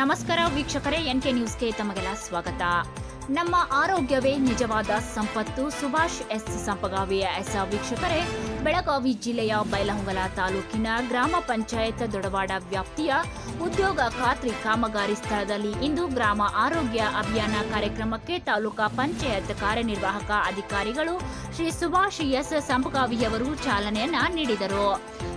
ನಮಸ್ಕಾರ ವೀಕ್ಷಕರೇ N K ನ್ಯೂಸ್ಗೆ ತಮಗೆಲ್ಲ ಸ್ವಾಗತ. ನಮ್ಮ ಆರೋಗ್ಯವೇ ನಿಜವಾದ ಸಂಪತ್ತು, ಸುಭಾಷ್ ಎಸ್ ಸಂಪಗಾವಿಯ ಎಸ್ ವೀಕ್ಷಕರೇ, ಬೆಳಗಾವಿ ಜಿಲ್ಲೆಯ ಬೈಲಹೊಂಗಲ ತಾಲೂಕಿನ ಗ್ರಾಮ ಪಂಚಾಯತ್ ದೊಡವಾಡ ವ್ಯಾಪ್ತಿಯ ಉದ್ಯೋಗ ಖಾತ್ರಿ ಕಾಮಗಾರಿ ಸ್ಥಳದಲ್ಲಿ ಇಂದು ಗ್ರಾಮ ಆರೋಗ್ಯ ಅಭಿಯಾನ ಕಾರ್ಯಕ್ರಮಕ್ಕೆ ತಾಲೂಕಾ ಪಂಚಾಯತ್ ಕಾರ್ಯನಿರ್ವಾಹಕ ಅಧಿಕಾರಿಗಳು ಶ್ರೀ ಸುಭಾಷ್ ಎಸ್ ಸಂಪಗಾವಿಯವರು ಚಾಲನೆಯನ್ನ ನೀಡಿದರು.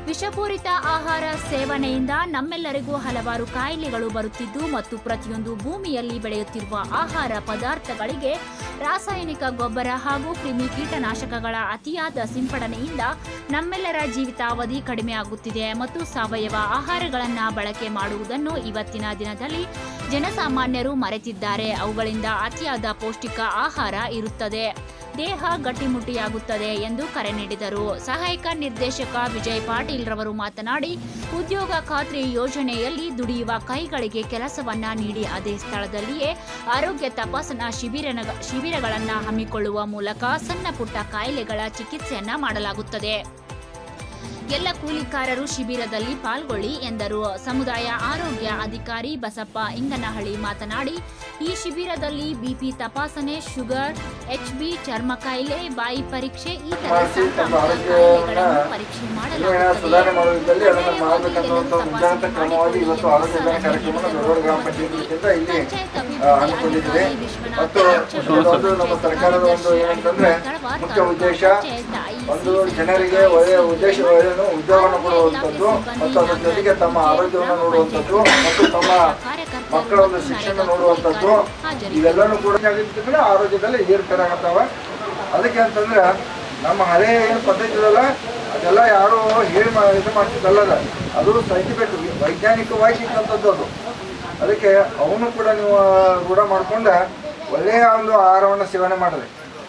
ವಿಷಪೂರಿತ ಆಹಾರ ಸೇವನೆಯಿಂದ ನಮ್ಮೆಲ್ಲರಿಗೂ ಹಲವಾರು ಕಾಯಿಲೆಗಳು ಬರುತ್ತಿದ್ದು ಮತ್ತು ಪ್ರತಿಯೊಂದು ಭೂಮಿಯಲ್ಲಿ ಬೆಳೆಯುತ್ತಿರುವ ಆಹಾರ ಪದಾರ್ಥಗಳಿಗೆ ರಾಸಾಯನಿಕ ಗೊಬ್ಬರ ಹಾಗೂ ಕ್ರಿಮಿ ಕೀಟನಾಶಕಗಳ ಅತಿಯಾದ ಸಿಂಪಡಣೆಯಿಂದ ನಮ್ಮೆಲ್ಲರ ಜೀವಿತಾವಧಿ ಕಡಿಮೆಯಾಗುತ್ತಿದೆ ಮತ್ತು ಸಾವಯವ ಆಹಾರಗಳನ್ನು ಬಳಕೆ ಮಾಡುವುದನ್ನು ಇವತ್ತಿನ ದಿನದಲ್ಲಿ ಜನಸಾಮಾನ್ಯರು ಮರೆತಿದ್ದಾರೆ. ಅವುಗಳಿಂದ ಅತಿಯಾದ ಪೌಷ್ಟಿಕ ಆಹಾರ ಇರುತ್ತದೆ. ದೇಹ ಗಟ್ಟಿಮುಟ್ಟಿಯಾಗುತ್ತದೆ ಎಂದು ಕರೆ ನೀಡಿದರು. ಸಹಾಯಕ ನಿರ್ದೇಶಕ ವಿಜಯ್ ಪಾಟೀಲ್ ರವರು ಮಾತನಾಡಿ, ಉದ್ಯೋಗ ಖಾತ್ರಿ ಯೋಜನೆಯಲ್ಲಿ ದುಡಿಯುವ ಕೈಗಳಿಗೆ ಕೆಲಸವನ್ನ ನೀಡಿ ಅದೇ ಸ್ಥಳದಲ್ಲಿಯೇ ಆರೋಗ್ಯ ತಪಾಸಣಾ ಶಿಬಿರ ಶಿಬಿರಗಳನ್ನು ಹಮ್ಮಿಕೊಳ್ಳುವ ಮೂಲಕ ಸಣ್ಣ ಪುಟ್ಟ ಕಾಯಿಲೆಗಳ ಚಿಕಿತ್ಸೆಯನ್ನ ಮಾಡಲಾಗುತ್ತದೆ. ಎಲ್ಲ ಕೂಲಿಕಾರರು ಶಿಬಿರದಲ್ಲಿ ಪಾಲ್ಗೊಳ್ಳಿ ಎಂದರು. ಸಮುದಾಯ ಆರೋಗ್ಯ ಅಧಿಕಾರಿ ಬಸಪ್ಪ ಇಂಗನಹಳ್ಳಿ ಮಾತನಾಡಿ ಈ ಶಿಬಿರದಲ್ಲಿ ಬಿಪಿ ತಪಾಸಣೆ ಶುಗರ್ ಎಚ್ಬಿ ಚರ್ಮ ಕಾಯಿಲೆ ಬಾಯಿ ಪರೀಕ್ಷೆ ಈ ಸಾಂಕ್ರಾಮಿಕ ಕಾಯಿಲೆಗಳನ್ನು ಪರೀಕ್ಷೆ ಮಾಡಲಾಗುತ್ತದೆ. ಮಾಡುವುದರಲ್ಲಿ ಉದ್ಯೋಗವನ್ನು ಕೊಡುವಂಥದ್ದು ಮತ್ತು ಅದರ ಜೊತೆಗೆ ತಮ್ಮ ಆರೋಗ್ಯವನ್ನು ನೋಡುವಂಥದ್ದು ಮತ್ತು ತಮ್ಮ ಮಕ್ಕಳ ಒಂದು ಶಿಕ್ಷಣ ನೋಡುವಂಥದ್ದು, ಇವೆಲ್ಲನೂ ಕೂಡ ಏನಾಗಿರ್ತಂದ್ರೆ ಆರೋಗ್ಯದಲ್ಲಿ ಏರ್ಪೇರಾಗತ್ತವೆ ಅದಕ್ಕೆ ಅಂತಂದ್ರೆ ನಮ್ಮ ಹಳೆ ಏನು ಪದ್ಧತಿ ಇದಲ್ಲ ಅದೆಲ್ಲ ಯಾರು ಹೇಳಿ ಇದು ಮಾಡ್ತಿದ್ದಲ್ಲ ಅದು. ಸೈಂಟಿಫಿಕ್ ವೈಜ್ಞಾನಿಕವಾಗಿ ಇದ್ದಂಥದ್ದು ಅದು. ಅದಕ್ಕೆ ಅವನು ಕೂಡ ನೀವು ರೂಢ ಮಾಡಿಕೊಂಡು ಒಳ್ಳೆಯ ಒಂದು ಆಹಾರವನ್ನು ಸೇವನೆ ಮಾಡಿದೆ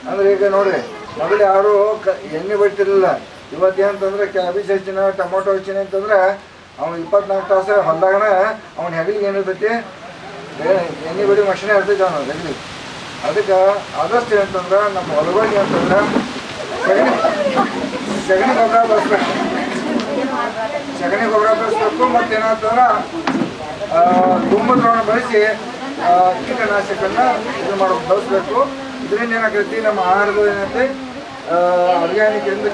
ಅಂದ್ರೆ ಈಗ ನೋಡಿರಿ, ಮೊದಲು ಯಾರು ಎಣ್ಣೆ ಬಿಡ್ತಿರ್ಲಿಲ್ಲ ಇವತ್ತೇನಂತಂದ್ರೆ ಕ್ಯಾಬೇಜ್ ಹೆಚ್ಚಿನ ಟೊಮೊಟೊ ಹೆಚ್ಚಿನ ಅಂತಂದ್ರೆ ಅವ್ನು ಇಪ್ಪತ್ನಾಲ್ಕು ತಾಸು ಹೊಲ್ದಾಗನ ಅವ್ನ ಹೆಗಲಿಗೆ ಏನಿರ್ತೈತಿ? ಎಣ್ಣೆ ಬಿಡಿ ಮಷಿನೇ ಇರ್ತೈತಿ ಅವನು ಹೆಗಲಿಗೆ. ಅದಕ್ಕೆ ಆದಷ್ಟು ಏನಂತಂದ್ರೆ ನಮ್ಮ ಹೊಲಗಳಿಗೆ ಅಂತಂದ್ರೆ ಸಗಣಿ ಸಗಣಿ ಗೊಬ್ಬರ ಬಳಸ್ಬೇಕು. ಸಗಣಿ ಗೊಬ್ಬರ ಬಳಸ್ಬೇಕು ಮತ್ತೇನಂತಂದ್ರೆ ಗೋಮೂತ್ರವನ್ನು ಬಳಸಿ ಕೀಟನಾಶಕನ ಇದು ಮಾಡೋ, ಬಳಸ್ಬೇಕು. ಇದರಿಂದ ಏನಾಗ್ತೈತಿ? ನಮ್ಮ ಆಹಾರದ ಏನೈತಿ ಆರ್ಗ್ಯಾನಿಕ್ ಎಂದು